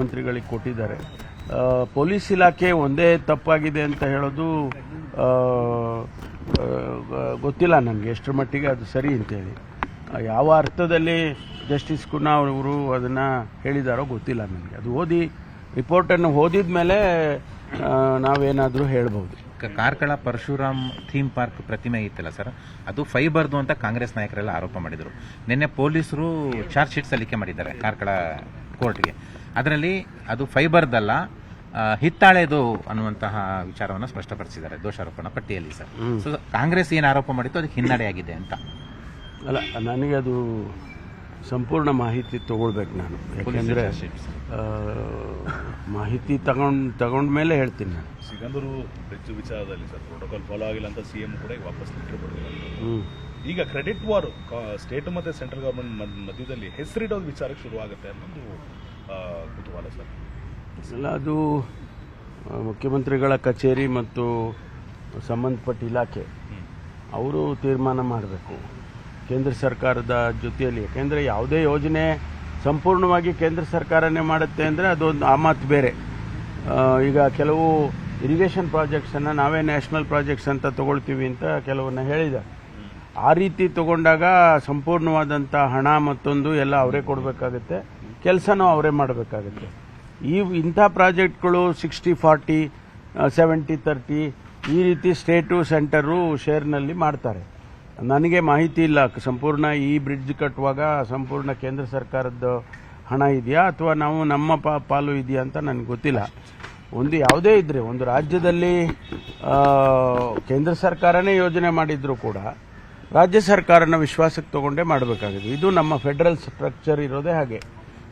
ಮಂತ್ರಿಗಳಿಗೆ ಕೊಟ್ಟಿದ್ದಾರೆ. ಪೊಲೀಸ್ ಇಲಾಖೆ ಒಂದೇ ತಪ್ಪಾಗಿದೆ ಅಂತ ಹೇಳೋದು ಗೊತ್ತಿಲ್ಲ ನನಗೆ ಎಷ್ಟರ ಮಟ್ಟಿಗೆ ಅದು ಸರಿ ಅಂತೇಳಿ. ಯಾವ ಅರ್ಥದಲ್ಲಿ ಜಸ್ಟಿಸ್ ಕುನಾ ಅವರು ಅದನ್ನು ಹೇಳಿದಾರೋ ಗೊತ್ತಿಲ್ಲ ನನಗೆ. ಅದು ಓದಿ ರಿಪೋರ್ಟನ್ನು ಓದಿದ ಮೇಲೆ ನಾವೇನಾದರೂ ಹೇಳ್ಬೋದು. ಕಾರ್ಕಳ ಪರಶುರಾಮ್ ಥೀಮ್ ಪಾರ್ಕ್ ಪ್ರತಿಮೆ ಇತ್ತಲ್ಲ ಸರ್? ಅದು ಫೈಬರ್ದು ಅಂತ ಕಾಂಗ್ರೆಸ್ ನಾಯಕರೆಲ್ಲ ಆರೋಪ ಮಾಡಿದರು. ನಿನ್ನೆ ಪೊಲೀಸರು ಚಾರ್ಜ್ ಶೀಟ್ ಸಲ್ಲಿಕೆ ಮಾಡಿದ್ದಾರೆ ಕಾರ್ಕಳ ಕೋರ್ಟ್ಗೆ. ಅದರಲ್ಲಿ ಅದು ಫೈಬರ್ದಲ್ಲ ಹಿತ್ತಾಳೆದು ಅನ್ನುವಂತಹ ವಿಚಾರವನ್ನು ಸ್ಪಷ್ಟಪಡಿಸಿದ್ದಾರೆ ದೋಷಾರೋಪಣ ಪಟ್ಟಿಯಲ್ಲಿ ಸರ್. ಸೊ ಕಾಂಗ್ರೆಸ್ ಏನು ಆರೋಪ ಮಾಡಿತ್ತು ಅದಕ್ಕೆ ಹಿನ್ನಡೆಯಾಗಿದೆ ಅಂತ. ಅಲ್ಲ ನನಗೆ ಅದು ಸಂಪೂರ್ಣ ಮಾಹಿತಿ ತಗೊಳ್ಬೇಕು ನಾನು. ಯಾಕೆಂದರೆ ಮಾಹಿತಿ ತಗೊಂಡ್ ತಗೊಂಡ್ಮೇಲೆ ಹೇಳ್ತೀನಿ ನಾನು. ಸಿಗಂದೂರು ಹೆಚ್ಚು ವಿಚಾರದಲ್ಲಿ ಸರ್ ಪ್ರೋಟೋಕಾಲ್ ಫಾಲೋ ಆಗಿಲ್ಲ ಅಂತ ಸಿ ಎಂ ಕೂಡ ಈಗ ವಾಪಸ್ ಲೆಟರ್ ಬರೆದಿದ್ದಾರೆ ಹ್ಞೂ ಈಗ ಕ್ರೆಡಿಟ್ ವಾರ್ ಸ್ಟೇಟ್ ಮತ್ತು ಸೆಂಟ್ರಲ್ ಗೌರ್ಮೆಂಟ್ ಮಧ್ಯದಲ್ಲಿ ಹೆಸರಿಡೋದು ವಿಚಾರಕ್ಕೆ ಶುರುವಾಗುತ್ತೆ ಅನ್ನೋದು ಕುತೂಹಲ ಸರ್. ಇಲ್ಲ ಅದು ಮುಖ್ಯಮಂತ್ರಿಗಳ ಕಚೇರಿ ಮತ್ತು ಸಂಬಂಧಪಟ್ಟ ಇಲಾಖೆ. ಅವರು ತೀರ್ಮಾನ ಮಾಡಬೇಕು. ಕೇಂದ್ರ ಸರ್ಕಾರದ ಜೊತೆಯಲ್ಲಿ, ಯಾಕೆಂದರೆ ಯಾವುದೇ ಯೋಜನೆ ಸಂಪೂರ್ಣವಾಗಿ ಕೇಂದ್ರ ಸರ್ಕಾರನೇ ಮಾಡುತ್ತೆ ಅಂದರೆ ಅದೊಂದು, ಆ ಮಾತು ಬೇರೆ. ಈಗ ಕೆಲವು ಇರಿಗೇಷನ್ ಪ್ರಾಜೆಕ್ಟ್ಸನ್ನು ನಾವೇ ನ್ಯಾಷನಲ್ ಪ್ರಾಜೆಕ್ಟ್ಸ್ ಅಂತ ತಗೊಳ್ತೀವಿ ಅಂತ ಕೆಲವನ್ನ ಹೇಳಿದ ಆ ರೀತಿ ತಗೊಂಡಾಗ ಸಂಪೂರ್ಣವಾದಂಥ ಹಣ ಮತ್ತೊಂದು ಎಲ್ಲ ಅವರೇ ಕೊಡಬೇಕಾಗುತ್ತೆ. ಕೆಲಸನೂ ಅವರೇ ಮಾಡಬೇಕಾಗುತ್ತೆ. ಈ ಇಂಥ ಪ್ರಾಜೆಕ್ಟ್ಗಳು ಸಿಕ್ಸ್ಟಿ, ಫಾರ್ಟಿ ಸೆವೆಂಟಿ, ತರ್ಟಿ, ಈ ರೀತಿ ಸ್ಟೇಟು, ಸೆಂಟರು, ಶೇರ್ನಲ್ಲಿ ಮಾಡ್ತಾರೆ. ನನಗೆ ಮಾಹಿತಿ ಇಲ್ಲ. ಸಂಪೂರ್ಣ ಈ ಬ್ರಿಡ್ಜ್ ಕಟ್ಟುವಾಗ ಸಂಪೂರ್ಣ ಕೇಂದ್ರ ಸರ್ಕಾರದ ಹಣ ಇದೆಯಾ ಅಥವಾ ನಾವು ನಮ್ಮ ಪಾಲು ಇದೆಯಾ ಅಂತ ನನಗೆ ಗೊತ್ತಿಲ್ಲ. ಒಂದು ಯಾವುದೇ ಇದ್ರೆ, ಒಂದು ರಾಜ್ಯದಲ್ಲಿ ಕೇಂದ್ರ ಸರ್ಕಾರನೇ ಯೋಜನೆ ಮಾಡಿದರೂ ಕೂಡ ರಾಜ್ಯ ಸರ್ಕಾರನ ವಿಶ್ವಾಸಕ್ಕೆ ತಗೊಂಡೇ ಮಾಡಬೇಕಾಗಿದೆ ಇದು ನಮ್ಮ ಫೆಡರಲ್ ಸ್ಟ್ರಕ್ಚರ್ ಇರೋದೇ ಹಾಗೆ.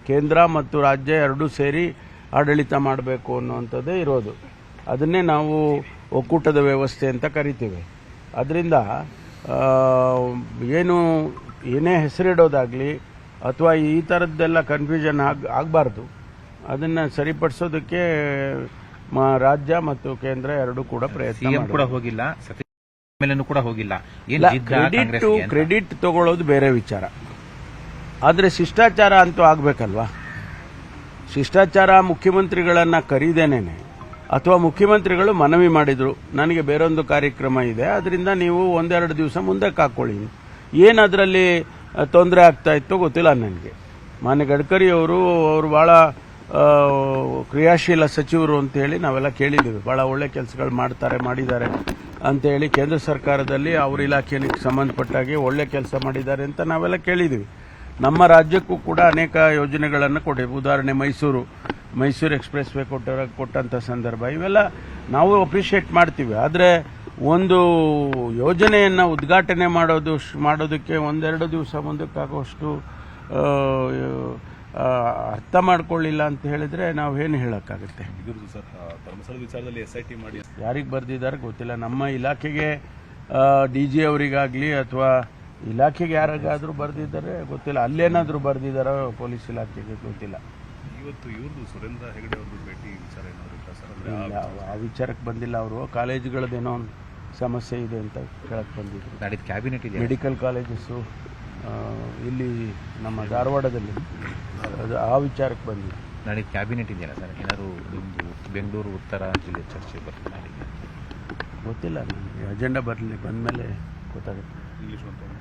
ಕೇಂದ್ರ ಮತ್ತು ರಾಜ್ಯ ಎರಡೂ ಸೇರಿ ಆಡಳಿತ ಮಾಡಬೇಕು ಅನ್ನುವಂಥದ್ದೇ ಇರೋದು. ಅದನ್ನೇ ನಾವು ಒಕ್ಕೂಟದ ವ್ಯವಸ್ಥೆ ಅಂತ ಕರಿತೀವಿ. ಅದರಿಂದ ಏನು ಏನೇ ಹೆಸರಿಡೋದಾಗಲಿ ಅಥವಾ ಈ ಥರದ್ದೆಲ್ಲ ಕನ್ಫ್ಯೂಷನ್ ಆಗ ಆಗಬಾರ್ದು. ಅದನ್ನು ಸರಿಪಡಿಸೋದಕ್ಕೆ ಮ- ರಾಜ್ಯ ಮತ್ತು ಕೇಂದ್ರ ಎರಡೂ ಕೂಡ ಪ್ರಯತ್ನ ಕೂಡ ಹೋಗಿಲ್ಲ ಕೂಡ ಹೋಗಿಲ್ಲ. ಕ್ರೆಡಿಟ್ ತಗೊಳ್ಳೋದು ಬೇರೆ ವಿಚಾರ. ಆದರೆ ಶಿಷ್ಟಾಚಾರ ಅಂತೂ ಆಗಬೇಕಲ್ವಾ? ಶಿಷ್ಟಾಚಾರ ಮುಖ್ಯಮಂತ್ರಿಗಳನ್ನು ಕರೀದೇನೇನೆ? ಅಥವಾ ಮುಖ್ಯಮಂತ್ರಿಗಳು ಮನವಿ ಮಾಡಿದರು, ನನಗೆ ಬೇರೊಂದು ಕಾರ್ಯಕ್ರಮ ಇದೆ ಅದರಿಂದ ನೀವು ಒಂದೆರಡು ದಿವಸ ಮುಂದಕ್ಕೆ ಹಾಕ್ಕೊಳ್ಳಿ ಏನು ಅದರಲ್ಲಿ ತೊಂದರೆ ಆಗ್ತಾ ಇತ್ತೋ ಗೊತ್ತಿಲ್ಲ ನನಗೆ. ಮಾನ್ಯ ಗಡ್ಕರಿ ಅವರು ಅವರು ಭಾಳ ಕ್ರಿಯಾಶೀಲ ಸಚಿವರು ಅಂತೇಳಿ ನಾವೆಲ್ಲ ಕೇಳಿದ್ದೀವಿ. ಭಾಳ ಒಳ್ಳೆ ಕೆಲಸಗಳು ಮಾಡ್ತಾರೆ, ಮಾಡಿದ್ದಾರೆ ಅಂತೇಳಿ ಕೇಂದ್ರ ಸರ್ಕಾರದಲ್ಲಿ ಅವ್ರ ಇಲಾಖೆಗೆ ಸಂಬಂಧಪಟ್ಟಾಗಿ ಒಳ್ಳೆ ಕೆಲಸ ಮಾಡಿದ್ದಾರೆ ಅಂತ ನಾವೆಲ್ಲ ಕೇಳಿದ್ದೀವಿ. ನಮ್ಮ ರಾಜ್ಯಕ್ಕೂ ಕೂಡ ಅನೇಕ ಯೋಜನೆಗಳನ್ನು ಕೊಟ್ಟಿವೆ. ಉದಾಹರಣೆ ಮೈಸೂರು. ಮೈಸೂರು ಎಕ್ಸ್ಪ್ರೆಸ್ ವೇ ಕೊಟ್ಟ ಕೊಟ್ಟಂಥ ಸಂದರ್ಭ. ಇವೆಲ್ಲ ನಾವು ಅಪ್ರಿಷಿಯೇಟ್ ಮಾಡ್ತೀವಿ. ಆದರೆ ಒಂದು ಯೋಜನೆಯನ್ನು ಉದ್ಘಾಟನೆ ಮಾಡೋದು ಶ್- ಮಾಡೋದಕ್ಕೆ ಒಂದೆರಡು ದಿವಸ ಮುಂದಕ್ಕಾಗುವಷ್ಟು ಅರ್ಥ ಮಾಡ್ಕೊಳ್ಳಿಲ್ಲ ಅಂತ ಹೇಳಿದ್ರೆ ನಾವು ಏನು ಹೇಳೋಕ್ಕಾಗುತ್ತೆ? ವಿಚಾರದಲ್ಲಿ ಎಸ್ ಐ ಟಿ ಮಾಡಿ. ಯಾರಿಗೆ ಬರೆದಿದ್ದಾರೆ ಗೊತ್ತಿಲ್ಲ. ನಮ್ಮ ಇಲಾಖೆಗೆ ಡಿ ಜಿ ಅವರಿಗಾಗಲಿ ಅಥವಾ ಇಲಾಖೆಗೆ ಯಾರಿಗಾದರೂ ಬರೆದಿದ್ದಾರೆ ಗೊತ್ತಿಲ್ಲ. ಅಲ್ಲೇನಾದರೂ ಬರೆದಿದ್ದಾರೋ ಪೊಲೀಸ್ ಇಲಾಖೆಗೆ ಗೊತ್ತಿಲ್ಲ. ಇವತ್ತು ಇವ್ರದ್ದು ಸುರೇಂದ್ರ ಹೆಗಡೆ ಅವ್ರದ್ದು ಭೇಟಿ ವಿಚಾರ ಏನಾದ್ರು ಸರ್? ಅಂದ್ರೆ ಆ- ವಿಚಾರಕ್ಕೆ ಬಂದಿಲ್ಲ ಅವರು. ಕಾಲೇಜುಗಳದ್ದೇನೋ ಒಂದು ಸಮಸ್ಯೆ ಇದೆ ಅಂತ ಕೇಳಕ್ಕೆ ಬಂದಿದ್ರು. ನಾಡಿದ್ದು ಕ್ಯಾಬಿನೆಟ್ ಇದೆ ಮೆಡಿಕಲ್ ಕಾಲೇಜಸ್ಸು ಇಲ್ಲಿ ನಮ್ಮ ಧಾರವಾಡದಲ್ಲಿ. ಅದು ಆ ವಿಚಾರಕ್ಕೆ ಬಂದಿದೆ. ನಾಡಿದ್ದು ಕ್ಯಾಬಿನೆಟ್ ಇದೆಯಲ್ಲ ಸರ್? ಏನಾದ್ರು ನಿಮ್ಮದು ಬೆಂಗಳೂರು ಉತ್ತರ ಜಿಲ್ಲೆ ಚರ್ಚೆ ಬರ್ತದೆ ನಾಡಿದ್ದು ಗೊತ್ತಿಲ್ಲ ನನಗೆ ಅಜೆಂಡಾ ಬರಲಿ ಬಂದಮೇಲೆ ಗೊತ್ತಾಗುತ್ತೆ. ಇಂಗ್ಲೀಷ್ ಅಂತ